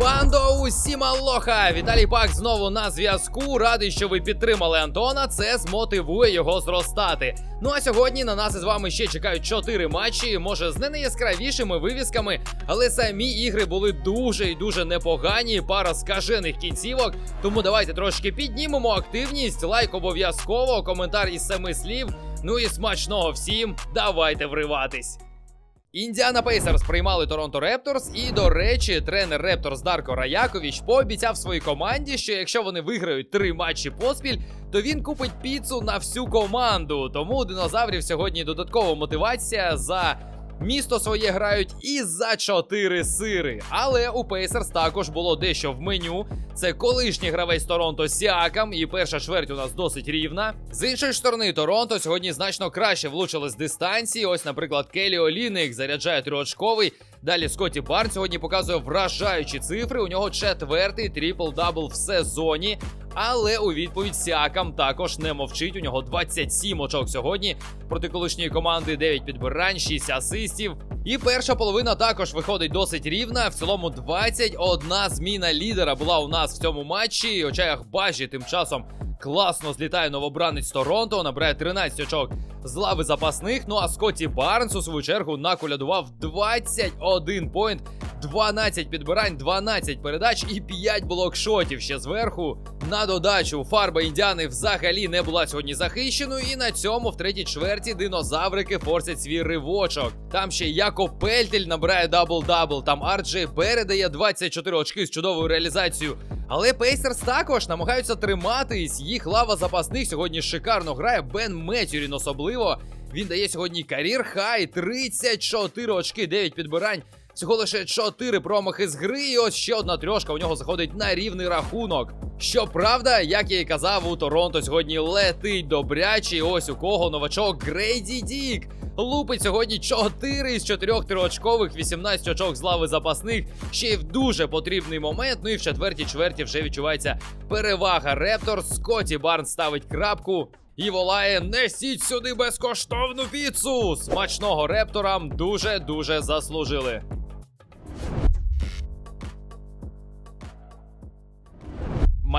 Бандо, усім алоха! Віталій Пак знову на зв'язку. Радий, що ви підтримали Антона. Це змотивує його зростати. Ну а сьогодні на нас із вами ще чекають чотири матчі, може з не найяскравішими вивісками, але самі ігри були дуже і дуже непогані. Пара скажених кінцівок. Тому давайте трошки піднімемо активність. Лайк обов'язково, коментар із семи слів. Ну і смачного всім. Давайте вриватись. Індіана Пейсерс приймали Торонто Репторс, і, до речі, тренер Репторс Дарко Раякович пообіцяв своїй команді, що якщо вони виграють три матчі поспіль, то він купить піцу на всю команду. Тому у динозаврів сьогодні додаткова мотивація за. Місто своє грають і за чотири сири. Але у Пейсерс також було дещо в меню. Це колишній гравець Торонто Сіакам, і перша чверть у нас досить рівна. З іншої сторони, Торонто сьогодні значно краще влучили з дистанції. Ось, наприклад, Келі Оліник заряджає трьохочковий. Далі Скотті Барн сьогодні показує вражаючі цифри. У нього четвертий трипл-дабл в сезоні. Але у відповідь Сіакам також не мовчить. У нього 27 очок сьогодні проти колишньої команди, 9 підбирань, 6 асистів. І перша половина також виходить досить рівна. В цілому 21 зміна лідера була у нас в цьому матчі. Очаях Бажі тим часом класно злітає новобранець Торонто, набирає 13 очок з лави запасних. Ну а Скотті Барнс у свою чергу наколядував 21 поінт. 12 підбирань, 12 передач і 5 блокшотів ще зверху. На додачу фарба індіани взагалі не була сьогодні захищеною, і на цьому в третій чверті динозаврики форсять свій ривочок. Там ще Яков Пельтель набирає дабл-дабл, там Арджей передає 24 очки з чудовою реалізацією. Але Пейсерс також намагаються триматись. Їх лава запасних сьогодні шикарно грає. Бен Метюрін особливо. Він дає сьогодні карір хай 34 очки, 9 підбирань. Всього лише 4 промахи з гри, і ось ще одна трьошка у нього заходить на рівний рахунок. Щоправда, як я і казав, у Торонто сьогодні летить добрячий. Ось у кого новачок Грейді Дік. Лупить сьогодні 4 із 4 триочкових, 18 очок з лави запасних. Ще й в дуже потрібний момент. Ну і в четвертій чверті вже відчувається перевага Рептор. Скотті Барн ставить крапку. І волає: несіть сюди безкоштовну піцу! Смачного репторам дуже-дуже заслужили.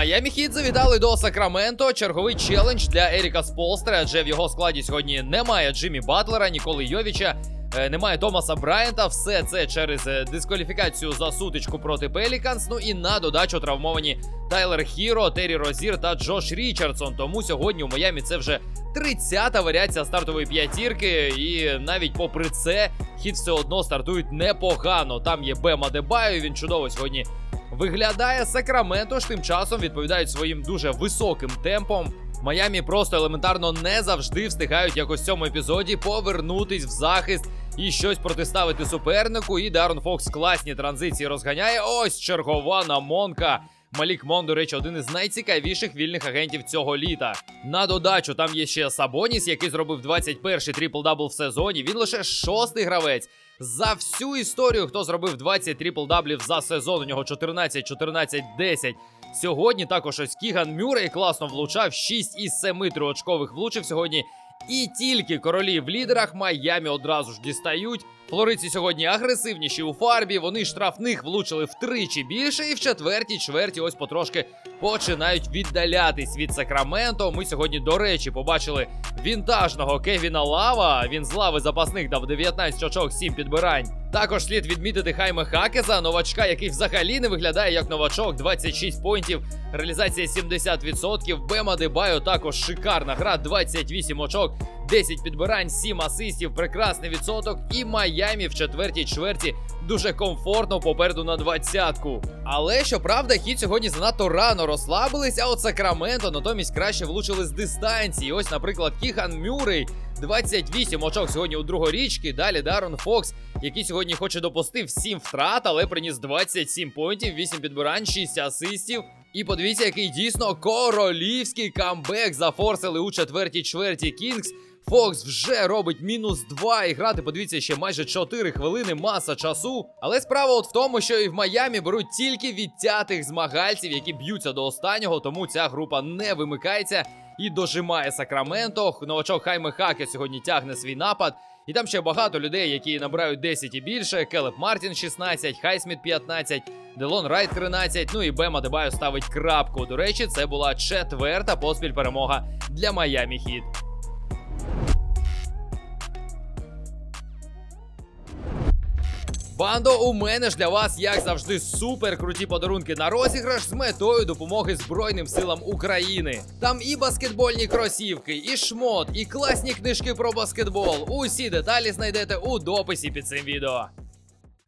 Майамі Хіт завітали до Сакраменто. Черговий челендж для Еріка Сполстера, адже в його складі сьогодні немає Джиммі Батлера, Ніколи Йовіча, е, немає Томаса Брайанта. Все це через е, дискваліфікацію за сутичку проти Пеліканс. Ну і на додачу травмовані Тайлер Хіро, Террі Розір та Джош Річардсон. Тому сьогодні у Майамі це вже 30-та варіація стартової п'ятірки. І навіть попри це, хід все одно стартують непогано. Там є Бема Дебаю. Він чудово сьогодні виглядає. Сакраменто ж тим часом відповідають своїм дуже високим темпом. Майамі просто елементарно не завжди встигають якось в цьому епізоді повернутись в захист і щось протиставити супернику. І Дарон Фокс класні транзиції розганяє. Ось чергова намонка. Малік Мон, до речі, один із найцікавіших вільних агентів цього літа. На додачу там є ще Сабоніс, який зробив 21-й трипл-дабл в сезоні. Він лише шостий гравець. За всю історію, хто зробив 20 трипл-даблів за сезон, у нього 14, 14, 10. Сьогодні також ось Кіган Мюррей класно влучав 6 із 7 триочкових влучив сьогодні. І тільки королі в лідерах Майамі одразу ж дістають. Флориці сьогодні агресивніші у фарбі. Вони штрафних влучили втричі більше, і в четвертій чверті ось потрошки починають віддалятись від Сакраменто. Ми сьогодні, до речі, побачили вінтажного Кевіна Лава. Він з лави запасних дав 19 очок, 7 підбирань. Також слід відмітити Хайме Хакеза, новачка, який взагалі не виглядає як новачок. 26 поінтів, реалізація 70%. Бема Дебайо також шикарна гра, 28 очок. 10 підбирань, 7 асистів, прекрасний відсоток. І Майамі в четвертій чверті дуже комфортно попереду на двадцятку. Але щоправда, хід сьогодні занадто рано розслабились, а от Сакраменто натомість краще влучили з дистанції. Ось, наприклад, Кіхан Мюррей. 28 очок сьогодні у другорічки. Далі Дарон Фокс, який сьогодні хоче допустив 7 втрат, але приніс 27 поінтів, 8 підбирань, 6 асистів. І подивіться, який дійсно королівський камбек зафорсили у четвертій чверті Кінгс. Фокс вже робить мінус 2 і грати, подивіться, ще майже 4 хвилини, маса часу. Але справа от в тому, що і в Майамі беруть тільки відтятих змагальців, які б'ються до останнього, тому ця група не вимикається і дожимає Сакраменто. Новачок Хайме Хаке сьогодні тягне свій напад. І там ще багато людей, які набирають 10 і більше. Келеп Мартін 16, Хайсміт 15, Делон Райт 13, ну і Бема Дебаю ставить крапку. До речі, це була четверта поспіль перемога для Майами Хіт. Бандо, у мене ж для вас, як завжди, супер круті подарунки на розіграш з метою допомоги Збройним силам України. Там і баскетбольні кросівки, і шмот, і класні книжки про баскетбол. Усі деталі знайдете у дописі під цим відео.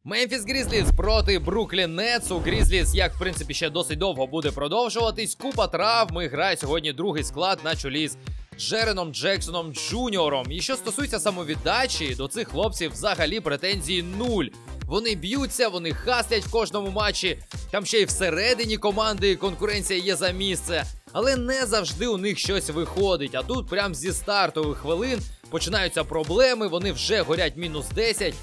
Мемфіс Грізліс проти Бруклін Нетс. У Грізліс, як в принципі ще досить довго буде продовжуватись. Купа травм. І грає сьогодні другий склад на чолі з Джереном Джексоном Джуніором. І що стосується самовіддачі, до цих хлопців взагалі претензії нуль. Вони б'ються, вони хаслять в кожному матчі. Там ще й всередині команди конкуренція є за місце. Але не завжди у них щось виходить. А тут, прям зі стартових хвилин, починаються проблеми. Вони вже горять мінус 10.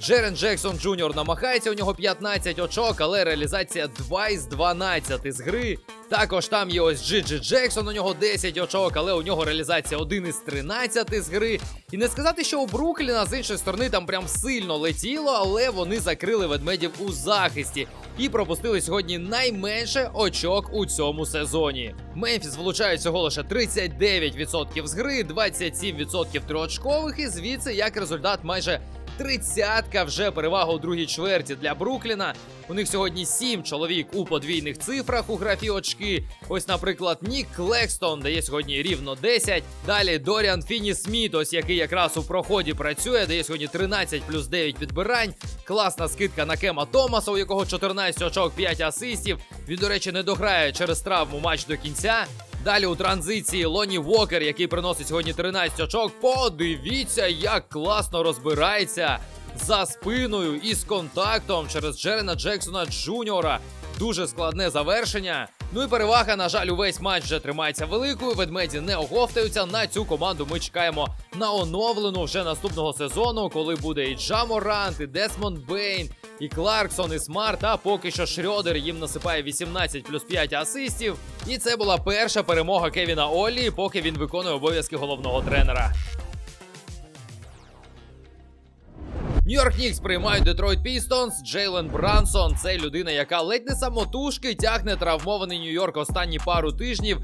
Джерен Джексон Джуніор намагається, у нього 15 очок, але реалізація 2 із 12 з гри. Також там є ось Джиджи Джексон, у нього 10 очок, але у нього реалізація 1 із 13 з гри. І не сказати, що у Брукліна з іншої сторони там прям сильно летіло, але вони закрили ведмедів у захисті і пропустили сьогодні найменше очок у цьому сезоні. Мемфіс влучає всього лише 39% з гри, 27% триочкових, і звідси як результат майже тридцятка вже перевага у другій чверті для Брукліна. У них сьогодні сім чоловік у подвійних цифрах у графі очки. Ось, наприклад, Нік Клекстон дає сьогодні рівно 10. Далі Доріан Фіні Сміт, ось який якраз у проході працює, дає сьогодні 13 плюс 9 підбирань. Класна скидка на Кема Томаса, у якого 14 очок, 5 асистів. Він, до речі, не дограє через травму матч до кінця. Далі у транзиції Лоні Вокер, який приносить сьогодні 13 очок. Подивіться, як класно розбирається за спиною і з контактом через Джерена Джексона Джуніора. Дуже складне завершення. Ну і перевага, на жаль, увесь матч вже тримається великою. Ведмеді не оговтаються. На цю команду ми чекаємо на оновлену вже наступного сезону, коли буде і Джа Морант, і Десмонд Бейн, і Кларксон, і Смарт. А поки що Шрьодер їм насипає 18 плюс 5 асистів. І це була перша перемога Кевіна Оллі, поки він виконує обов'язки головного тренера. Нью-Йорк Нікс приймають Детройт Пістонс. Джейлен Брансон це людина, яка ледь не самотужки тягне травмований Нью-Йорк останні пару тижнів.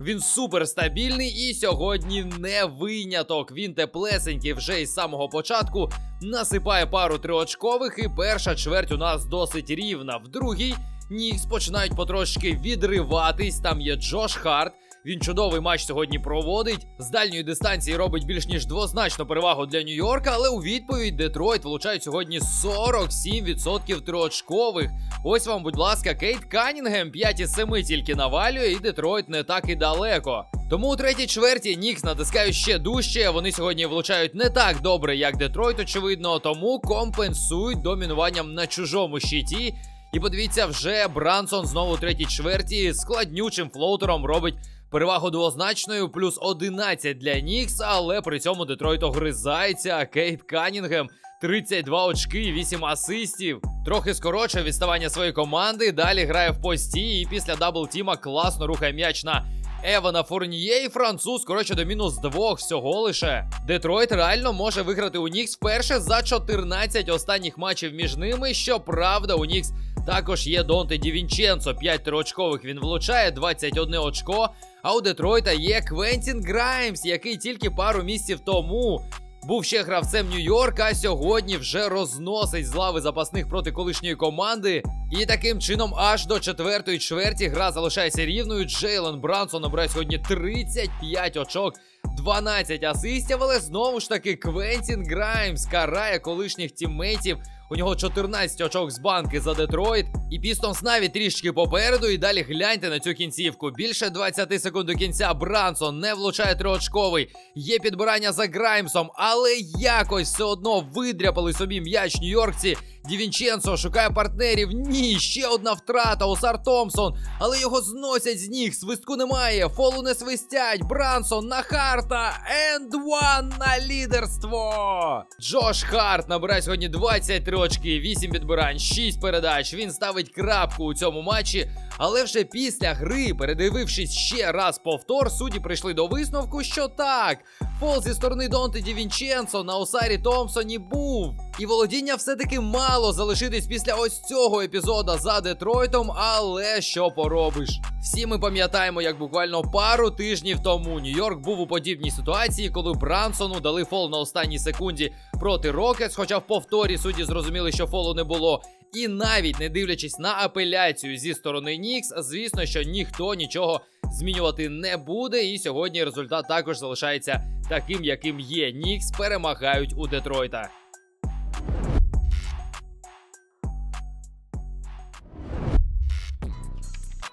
Він суперстабільний і сьогодні не виняток. Він теплесенький вже із самого початку. Насипає пару триочкових, і перша чверть у нас досить рівна. В другій Нікс починають потрошки відриватись. Там є Джош Харт. Він чудовий матч сьогодні проводить. З дальньої дистанції робить більш ніж двозначну перевагу для Нью-Йорка, але у відповідь Детройт влучають сьогодні 47% триочкових. Ось вам, будь ласка, Кейт Канінгем 5 із 7 тільки навалює, і Детройт не так і далеко. Тому у третій чверті Нікс натискають ще дужче. Вони сьогодні влучають не так добре, як Детройт, очевидно, тому компенсують домінуванням на чужому щиті. І подивіться, вже Брансон знову третій чверті складнючим флоутером робить перевагу двозначною, плюс 11 для Нікс, але при цьому Детройт огризається. Кейт Канінгем 32 очки, 8 асистів. Трохи скорочує відставання своєї команди. Далі грає в пості, і після даблтіма класно рухає м'яч на Евана Фурніє і француз, коротше, до мінус двох всього лише. Детройт реально може виграти у Нікс вперше за 14 останніх матчів між ними. Щоправда, у Нікс також є Донте Дівінченцо. 5 триочкових він влучає, 21 очко. А у Детройта є Квентін Граймс, який тільки пару місяців тому був ще гравцем Нью-Йорка, а сьогодні вже розносить з лави запасних проти колишньої команди. І таким чином, аж до четвертої чверті гра залишається рівною. Джейлен Брансон набирає сьогодні 35 очок. 12 асистів, але знову ж таки Квентін Граймс карає колишніх тіммейтів. У нього 14 очок з банки за Детройт. І Пістонс навіть трішки попереду. І далі гляньте на цю кінцівку. Більше 20 секунд до кінця Брансон не влучає триочковий. Є підбирання за Граймсом, але якось все одно видряпали собі м'яч Нью-Йоркці. Дівінченцо шукає партнерів. Ні, ще одна втрата. Осар Томпсон. Але його зносять з ніг. Свистку немає. Фолу не свистять. Брансон на Харта. Енд ван на лідерство. Джош Харт набирає сьогодні 23 очки, 8 підбирань, 6 передач. Він ставить крапку у цьому матчі. Але вже після гри, передивившись ще раз повтор, судді прийшли до висновку, що так, фол зі сторони Донте Ді Вінченцо на Осарі Томпсоні був. І володіння все-таки мало залишитись після ось цього епізода за Детройтом, але що поробиш? Всі ми пам'ятаємо, як буквально пару тижнів тому Нью-Йорк був у подібній ситуації, коли Брансону дали фол на останній секунді проти Рокетс, хоча в повторі судді зрозуміли, що фолу не було. І навіть не дивлячись на апеляцію зі сторони Нікс, звісно, що ніхто нічого змінювати не буде. І сьогодні результат також залишається таким, яким є. Нікс перемагають у Детройта.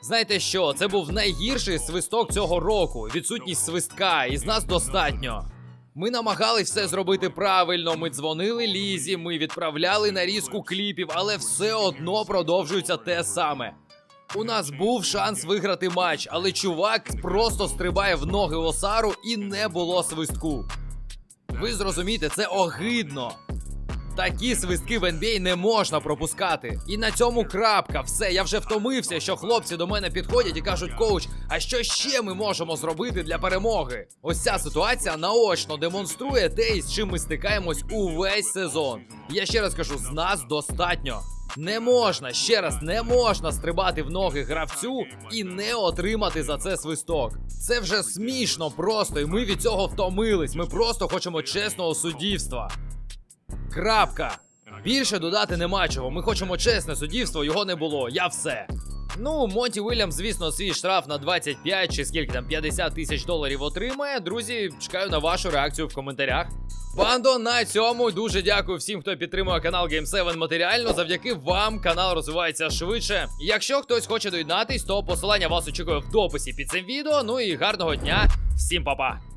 Знаєте що? Це був найгірший свисток цього року. Відсутність свистка, і з нас достатньо. Ми намагались все зробити правильно. Ми дзвонили Лізі, ми відправляли нарізку кліпів, але все одно продовжується те саме. У нас був шанс виграти матч, але чувак просто стрибає в ноги Осару і не було свистку. Ви зрозумієте, це огидно. Такі свистки в NBA не можна пропускати. І на цьому крапка. Все, я вже втомився, що хлопці до мене підходять і кажуть, коуч, а що ще ми можемо зробити для перемоги? Ось ця ситуація наочно демонструє те, із чим ми стикаємось увесь сезон. Я ще раз кажу, з нас достатньо. Не можна, ще раз, не можна стрибати в ноги гравцю і не отримати за це свисток. Це вже смішно просто, і ми від цього втомились. Ми просто хочемо чесного суддівства. Крапка. Більше додати нема чого. Ми хочемо чесне суддівство, його не було. Я все. Ну, Монті Уільямс, звісно, свій штраф на 25 чи скільки там 50 тисяч доларів отримає. Друзі, чекаю на вашу реакцію в коментарях. Бандо, на цьому дуже дякую всім, хто підтримує канал Game 7 матеріально. Завдяки вам канал розвивається швидше. Якщо хтось хоче доєднатись, то посилання вас очікує в дописі під цим відео. Ну і гарного дня, всім па-па!